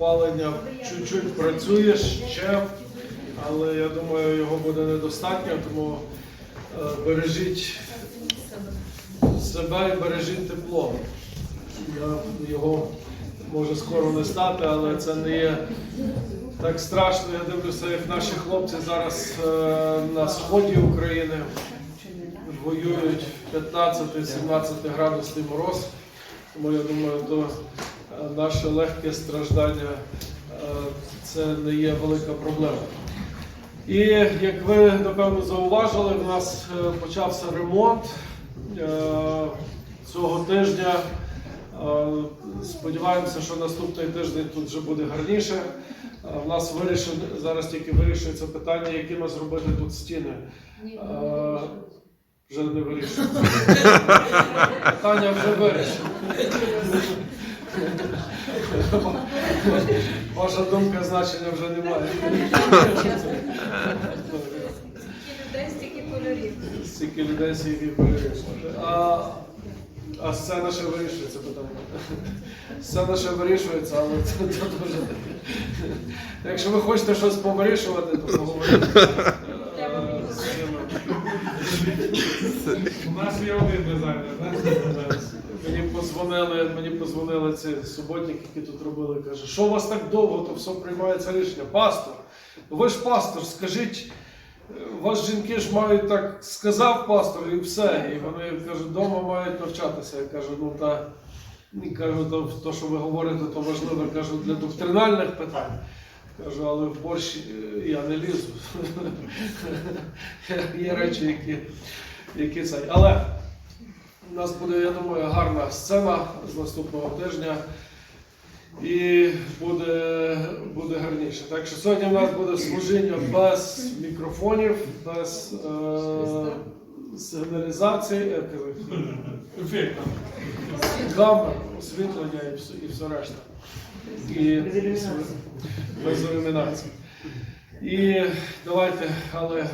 опалення чуть-чуть працює ще, але я думаю, його буде недостатньо, тому е, бережіть себе і бережіть тепло. Я- Його може скоро не стати, але це не є так страшно. Я дивлюся, як наші хлопці зараз е, на сході України воюють в 15-17 градусний мороз. Тому я думаю, е, наше легке страждання е, це не є велика проблема. І як ви напевно зауважили, в нас е, почався ремонт е, цього тижня. Сподіваємося, що наступний тиждень тут вже буде гарніше. В нас вирішено зараз тільки вирішується питання, якими зробити тут стіни. Вже не вирішується. Питання вже вирішено. Ваша думка значення вже немає. людей, стільки кольорів. Стільки людей, стільки вирішує. А, а сцена ще вирішується питання. Сцена ще вирішується, але це, це дуже. Якщо ви хочете щось повирішувати, то поговоримо. Е, з. У нас є один дизайнер, так? Мені позвонили, мені позвонили ці суботники, які тут робили, каже, що у вас так довго, то все приймається рішення. Пастор, ну ви ж пастор, скажіть, вас жінки ж мають так, сказав пастор і все. І вони кажуть, вдома мають навчатися. Я кажу, ну та і кажу, то, то, що ви говорите, то важливо, кажу, для доктринальних питань. Кажу, але в борщ е, я не лізу. Є речі, які, які це. Але у нас буде, я думаю, гарна сцена з наступного тижня. І буде, буде гарніше. Так що сьогодні у нас буде служіння без мікрофонів, без е, сигналізації, е, кажу, камер, освітлення і все, і все решта. І без ілюмінації. І давайте, але,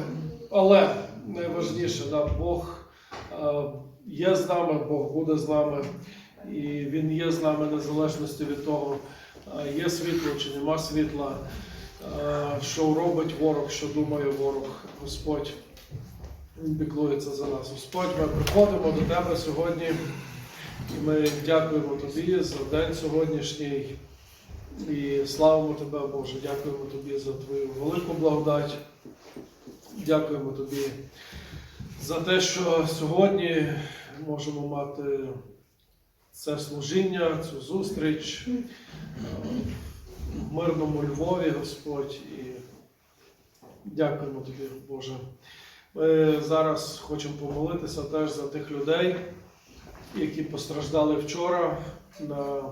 але найважніше, да, Бог е, є з нами, Бог буде з нами, і Він є з нами незалежності від того, є світло чи нема світла, що робить ворог, що думає ворог. Господь він піклується за нас. Господь, ми приходимо до Тебе сьогодні, і ми дякуємо Тобі за день сьогоднішній. І славимо Тебе, Боже, дякуємо Тобі за Твою велику благодать. Дякуємо Тобі за те, що сьогодні можемо мати це служіння, цю зустріч в мирному Львові, Господь. І дякуємо Тобі, Боже. Ми зараз хочемо помолитися теж за тих людей, які постраждали вчора на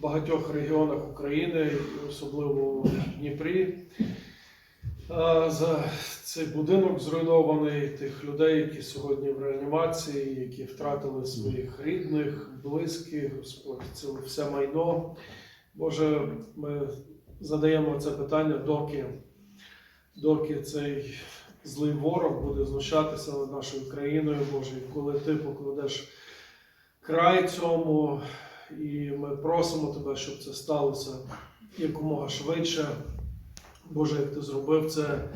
багатьох регіонах України, особливо у Дніпрі. За цей будинок зруйнований, тих людей, які сьогодні в реанімації, які втратили своїх рідних, близьких, Господь, це все майно. Боже, ми задаємо це питання, доки, доки цей злий ворог буде знущатися над нашою країною, Боже, і коли ти покладеш край цьому, і ми просимо тебе, щоб це сталося якомога швидше. Боже, як ти зробив це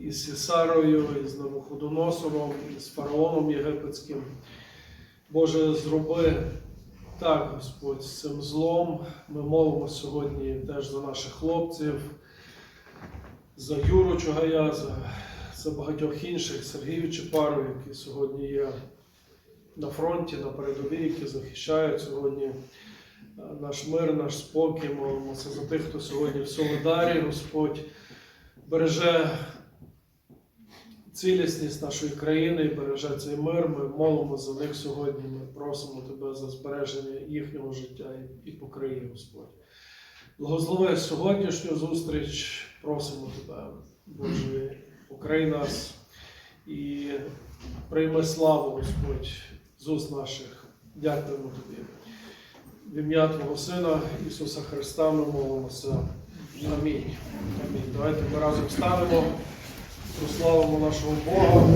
із Сісарою, і з Навуходоносором, і з фараоном єгипетським. Боже, зроби так, Господь, з цим злом. Ми молимо сьогодні теж за наших хлопців, за Юру Чугая, за, багатьох інших, Сергію Чепару, які сьогодні є на фронті, на передовій, які захищають сьогодні наш мир, наш спокій. Молимося за тих, хто сьогодні в Солидарі, Господь береже цілісність нашої країни і береже цей мир. Ми молимо за них сьогодні. Ми просимо Тебе за збереження їхнього життя і, покриє, Господь. Благослови сьогоднішню зустріч, просимо Тебе, Боже, покрий нас і прийми славу, Господь, з уст наших. Дякуємо Тобі. В ім'я Твого Сина Ісуса Христа ми молимося. Амінь. Амінь. Давайте ми разом станемо, прославимо нашого Бога.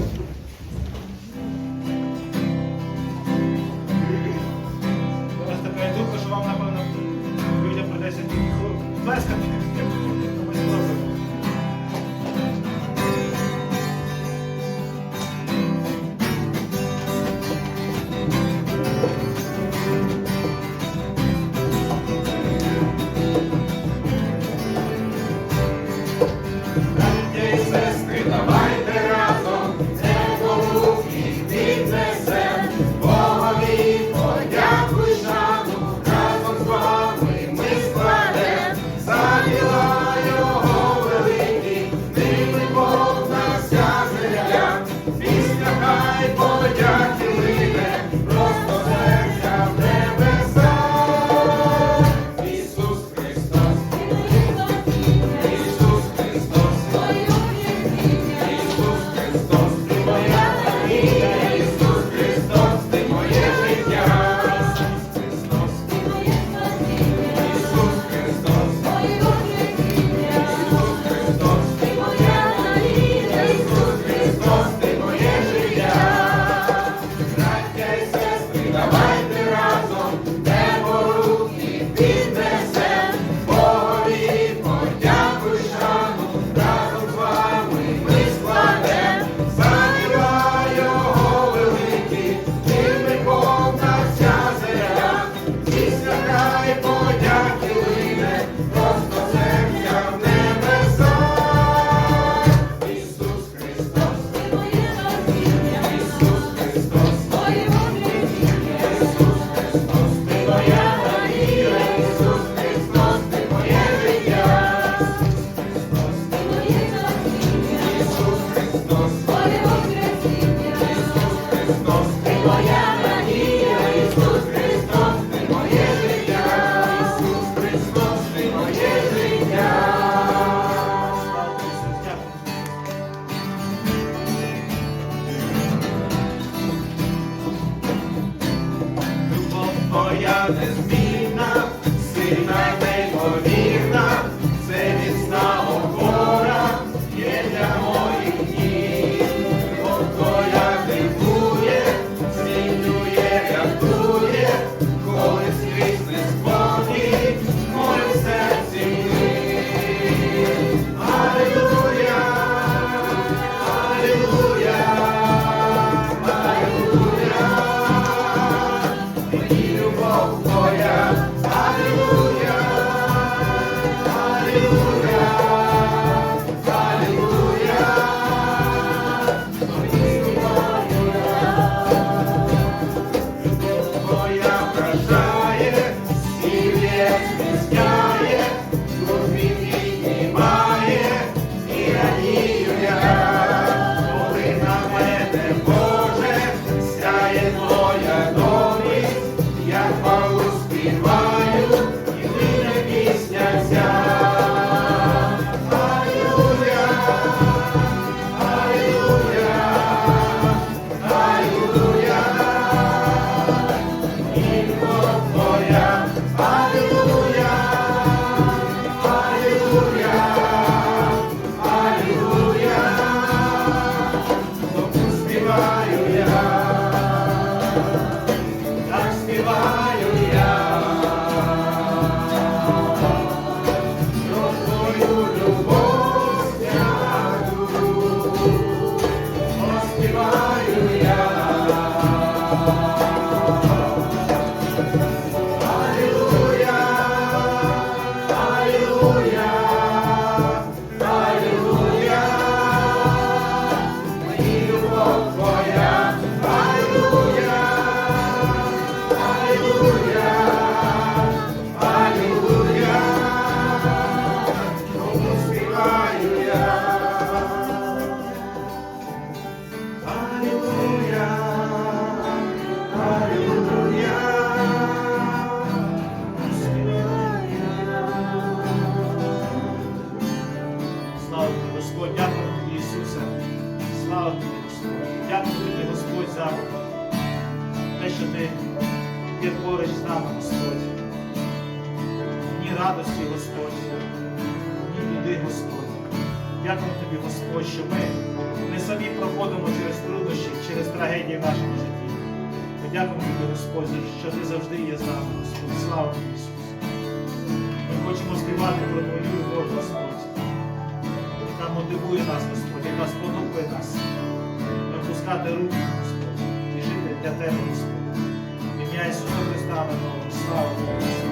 І за те, що ти є поруч з нами, Господь. Ні радості, Господь, ні біди, Господь. Дякую тобі, Господь, що ми не самі проходимо через труднощі, через трагедії в нашому житті. Ми дякуємо тобі, Господь, що ти завжди є з нами, Господь. Слава тобі, Ісус. Ми хочемо співати. про Твою любов, Господь, яка мотивує нас, Господь, яка сподобує нас. Опускати руки, Господь, для Тебе, Господи. Ім'я Ісуса Христа, слава Богу,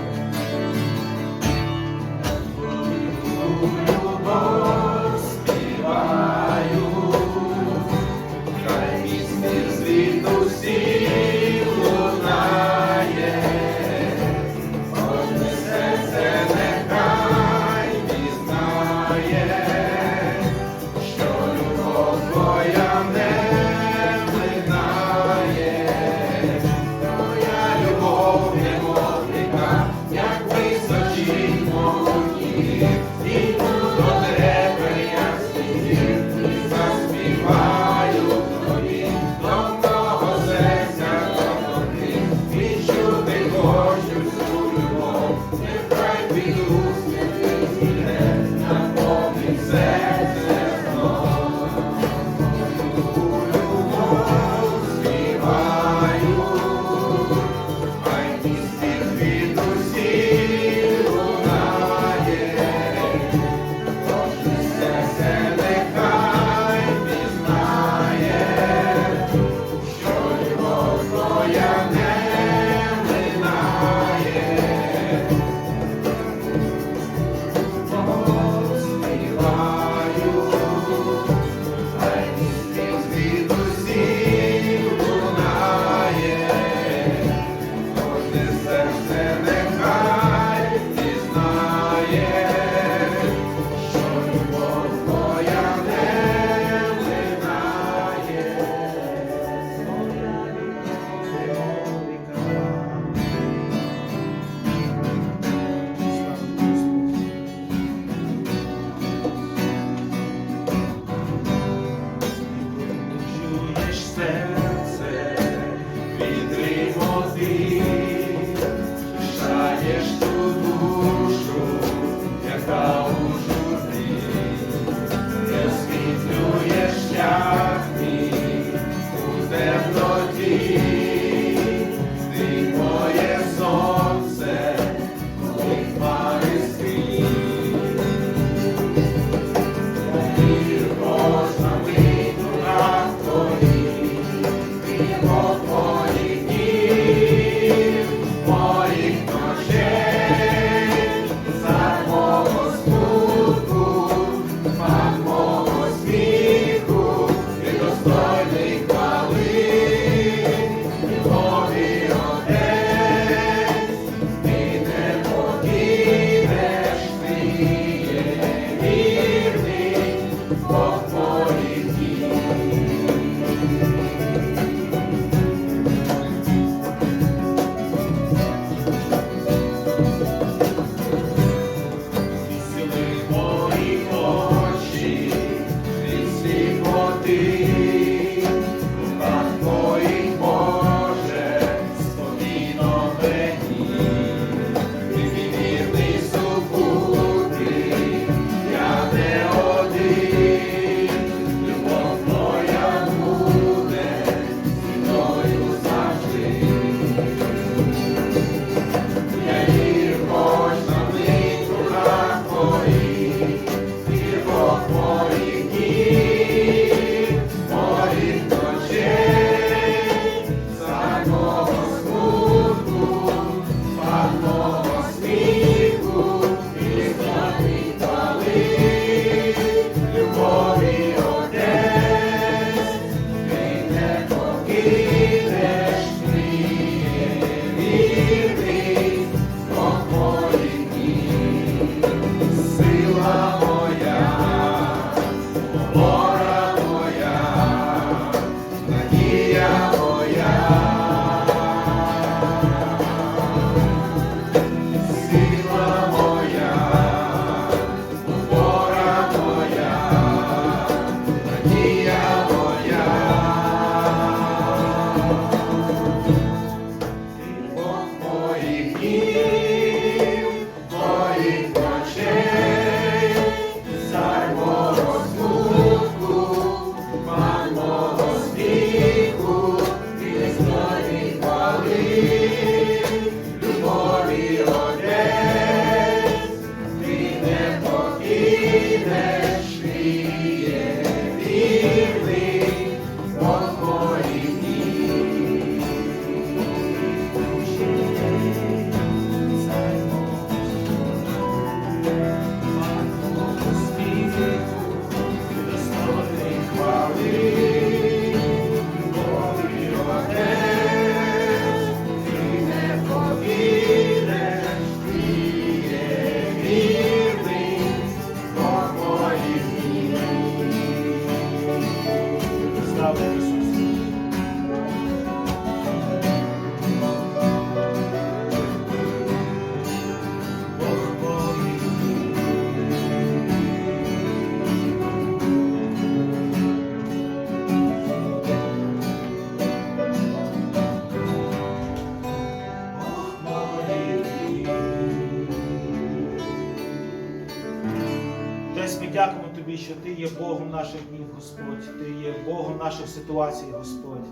Тобі, що Ти є Богом наших днів, Господь. Ти є Богом наших ситуацій, Господь.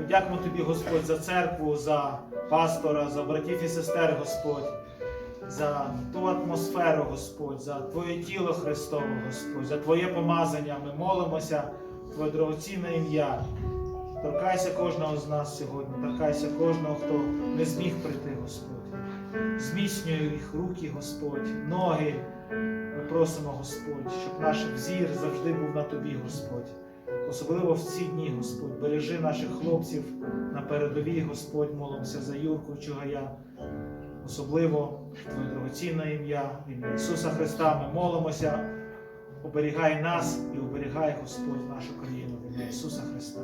Ми дякуємо Тобі, Господь, за церкву, за пастора, за братів і сестер, Господь, за ту атмосферу, Господь, за Твоє тіло Христове, Господь, за Твоє помазання. Ми молимося, Твоє дорогоцінне ім'я. Торкайся кожного з нас сьогодні, торкайся кожного, хто не зміг прийти, Господь. Зміцнюй їх руки, Господь, ноги. Просимо, Господь, щоб наш взір завжди був на Тобі, Господь. Особливо в ці дні, Господь, бережи наших хлопців на передовій, Господь, молимося за Юрку Чугая. Особливо Твоє дорогоцінне ім'я, ім'я Ісуса Христа. Ми молимося. Оберігай нас і оберігай Господь нашу країну в ім'я Ісуса Христа.